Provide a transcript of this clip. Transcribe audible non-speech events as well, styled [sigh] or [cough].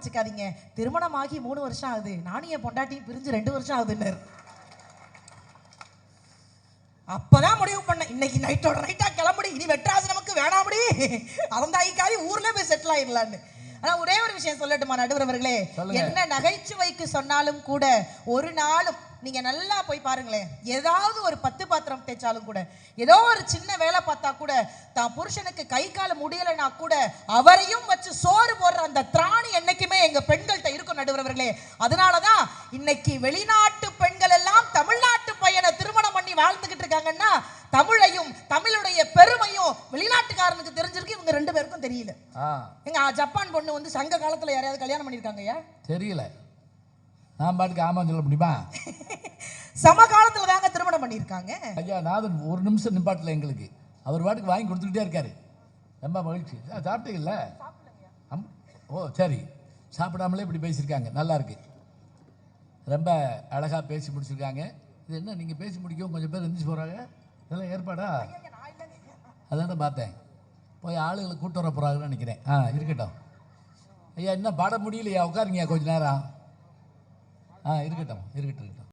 நினைச்சுக்காதீங்க திருமணம் ஆகி மூணு வருஷம் ஆகுது. நானும் என் பொண்டாட்டியும் பிரிஞ்சு ரெண்டு வருஷம் ஆகுதுன்னாரு. அப்பதான் முடிவு பண்ணேன். இன்னைக்கு நைட்டோட நைட்டா கிளம்புடி. இனி வெட்ராசு நமக்கு வேணாமடி அறந்தாய்க்காரி ஊர்ல போய் செட்டில் ஆயிடலான்னு ஆனா ஒரே ஒரு விஷயம் சொல்லட்டுமா நடுவர் அவர்களே. என்ன நகைச்சுவைக்கு சொன்னாலும் கூட ஒரு நாளும் நீங்க நல்லா போய் பாருங்களேன். ஏதாவது ஒரு பத்து பாத்திரம் தேய்ச்சாலும் கூட ஏதோ ஒரு சின்ன வேலை பார்த்தா கூட தான் புருஷனுக்கு கை கால முடியலைன்னா கூட அவரையும் வச்சு சோறு போடுற அந்த திராணி என்னைக்குமே எங்க பெண்கள்கிட்ட இருக்கும் நடுவர் அவர்களே அதனாலதான் இன்னைக்கு வெளிநாட்டு பெண்கள் எல்லாம் தமிழ்நாட்டு பையனை திருமணம் பண்ணி வாழ்ந்துகிட்டு இருக்காங்கன்னா தமிழையும் தமிழுடைய பெருமையும் வெளிநாட்டுக்காரனுக்கு தெரிஞ்சிருக்கு இவங்க ரெண்டு பேருக்கும் தெரியல. எங்க ஜப்பான் பொண்ணு வந்து சங்க காலத்துல யாரையாவது கல்யாணம் பண்ணிருக்காங்க ஐயா? தெரியல. நான் பாட்டுக்கு ஆமாம் சொல்ல முடியுமா? [laughs] சம காலத்துல தாங்க திருமணம் பண்ணியிருக்காங்க. ஐயா நாதன் ஒரு நிமிஷம் நிப்பாட்டல எங்களுக்கு. அவர் பாட்டுக்கு வாங்கி கொடுத்துக்கிட்டே இருக்காரு. ரொம்ப மகிழ்ச்சி. சாப்பிட்டீங்கல்ல? ஓ சரி. சாப்பிடாமலே இப்படி பேசியிருக்காங்க. நல்லாருக்கு ரொம்ப அழகாக பேசி முடிச்சிருக்காங்க. இது என்ன நீங்கள் பேசி முடிக்கவும் கொஞ்சம் பேர் எந்திரிச்சு போகிறாங்க இதெல்லாம் ஏற்பாடா? அதானே பார்த்தேன். போய் ஆளுகளை கூட்டு வர போகிறாங்கன்னு நினைக்கிறேன். ஆ இருக்கட்டும். ஐயா இன்னும் பாட முடியலையா? உட்காருங்க கொஞ்ச நேரம். ஆ இருக்கட்டும் இருக்கட்டும் இருக்கட்டும்.